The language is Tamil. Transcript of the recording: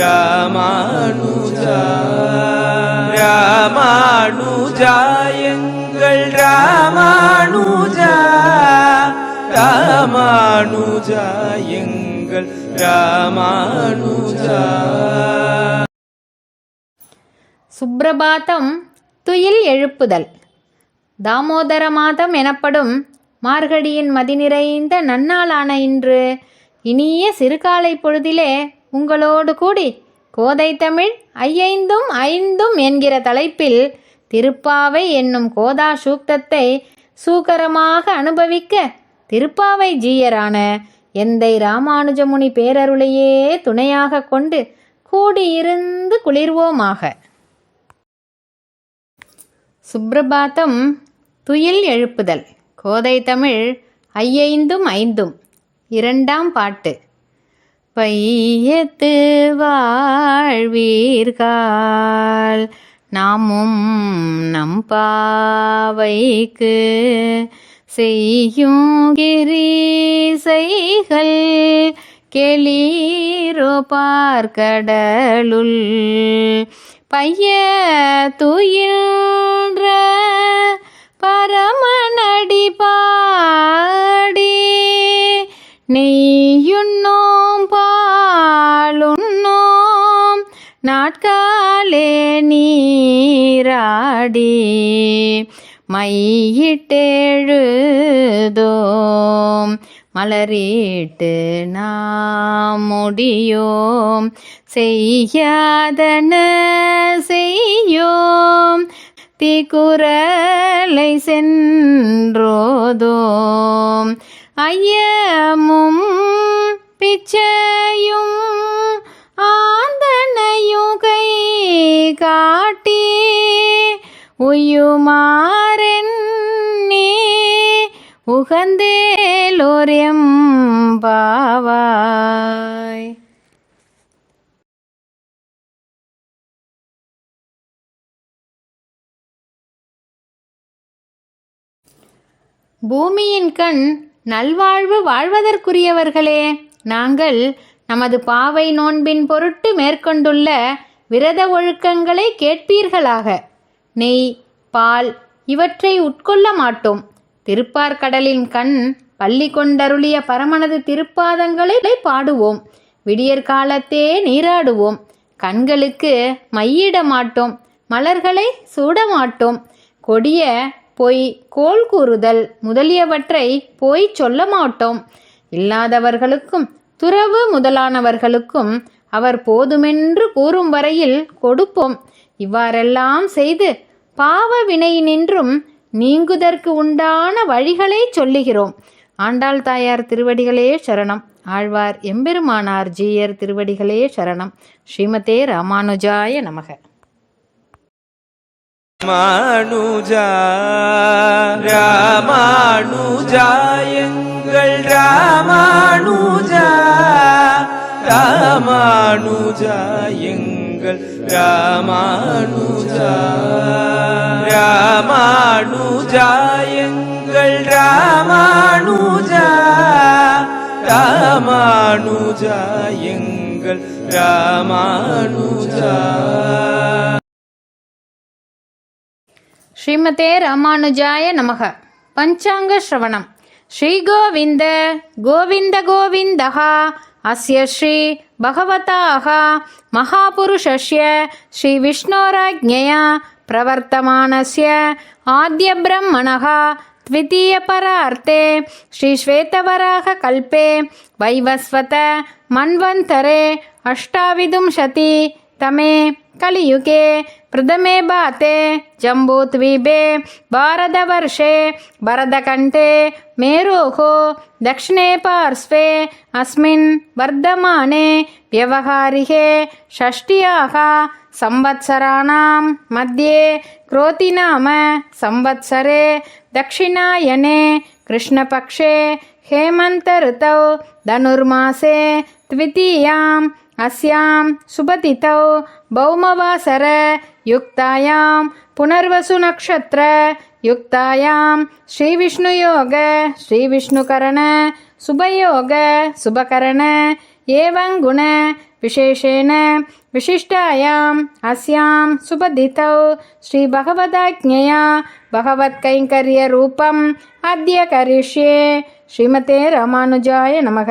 ராமானுஜா ராமானுஜா எங்கள் ராமானுஜா ராமானுஜா எங்கள் ராமானுஜா. சுப்பிரபாதம் துயில் எழுப்புதல். தாமோதர மாதம் எனப்படும் மார்கழியின் மதிநிறைந்த நன்னாளான இன்று இனிய சிறுகாலை பொழுதிலே உங்களோடு கூடி கோதை தமிழ் ஐயைந்தும் ஐந்தும் என்கிற தலைப்பில் திருப்பாவை என்னும் கோதா சூக்தத்தை சூக்கரமாக அனுபவிக்க திருப்பாவை ஜீயரான எந்தை ராமானுஜமுனி பேரருளையே துணையாக கொண்டு கூடியிருந்து குளிர்வோமாக. சுப்ரபாதம் துயில் எழுப்புதல். கோதை தமிழ் ஐயைந்தும் ஐந்தும். இரண்டாம் பாட்டு. பையத்து வாழ்வீர்கால். நாமும் நம் பாவைக்கு செய்யும் கிரீசைகள் கெளீரோ பார்க்கடலுள். பைய துயின்ற பரமநடி பாடி நெய் நீராடி மையிட்டெழுதோம். மலரிட்டு நாம் முடியோம். செய்யாதன செய்யோம். தீக்குரலை சென்றோதோம். ஐயமும் பிச்சையும் ஆந்தனையும் கை கா உயுமாறென்னே உகந்தேலோரியம் பாவாய் பூமியின் கண் நல்வாழ்வு வாழ்வதற்குரியவர்களே நாங்கள் நமது பாவை நோன்பின் பொருட்டு மேற்கொண்டுள்ள விரத ஒழுக்கங்களை கேட்பீர்களாக. நெய் பால் இவற்றை உட்கொள்ள மாட்டோம். திருப்பார்கடலின் கண் பள்ளி கொண்டருளிய பரமனது திருப்பாதங்களை பாடுவோம். விடியற் காலத்தே நீராடுவோம். கண்களுக்கு மையிட மாட்டோம். மலர்களை சூட மாட்டோம். கொடிய பொய் கோல் கூறுதல் முதலியவற்றை போய் சொல்ல மாட்டோம். இல்லாதவர்களுக்கும் துறவு முதலானவர்களுக்கும் அவர் போதுமென்று கூறும் வரையில் கொடுப்போம். இவ்வாறெல்லாம் செய்து பாவ வினையினின்றும் நீங்குதற்கு உண்டான வழிகளை சொல்லுகிறோம். ஆண்டாள் தாயார் திருவடிகளே சரணம். ஆழ்வார் எம்பெருமானார் ஜீயர் திருவடிகளே சரணம். ஸ்ரீமதே ராமானுஜாய நமக. ராமானுஜா ராமானுஜா எங்கள் ராமானுஜா ராமானுஜா ராமானுஜா. ராமானுஜா எங்கள் ராமானுஜா ராமானுஜா எங்கள் ராமானுஜா. ஸ்ரீமதே ராமானுஜாய நமக. பஞ்சாங்க ஸ்ரவணம். ஸ்ரீ கோவிந்த கோவிந்த கோவிந்தகா अस्य श्री भगवताः महापुरुषस्य श्रीविष्णोराज्ञया प्रवर्तमानस्य आद्यब्रह्मणः द्वितीयपरार्ते श्रीश्वेतवराहकल्पे वैवस्वत मन्वन्तरे अष्टाविंशति तमे कलियुगे प्रथमे भाते जम्बूद्वीपे भारतवर्षे भरतकण्ठे मेरोः दक्षिणे पार्श्वे अस्मिन् वर्धमाने व्यवहारिके षष्ट्याः संवत्सराणां मध्ये क्रोतिनाम संवत्सरे दक्षिणायने कृष्णपक्षे हेमन्तऋतौ धनुर्मासे द्वितीयाम् अस्यां सुपतितौ भौमवासरयुक्तायां पुनर्वसुनक्षत्रयुक्तायां श्रीविष्णुयोग श्रीविष्णुकरण सुभयोग सुभकरण एवं गुण विशेषेण विशिष्टायाम् अस्यां सुपतितौ श्रीभगवदाज्ञया भगवत्कैङ्कर्यरूपम् अद्य करिष्ये श्रीमते रामानुजाय नमः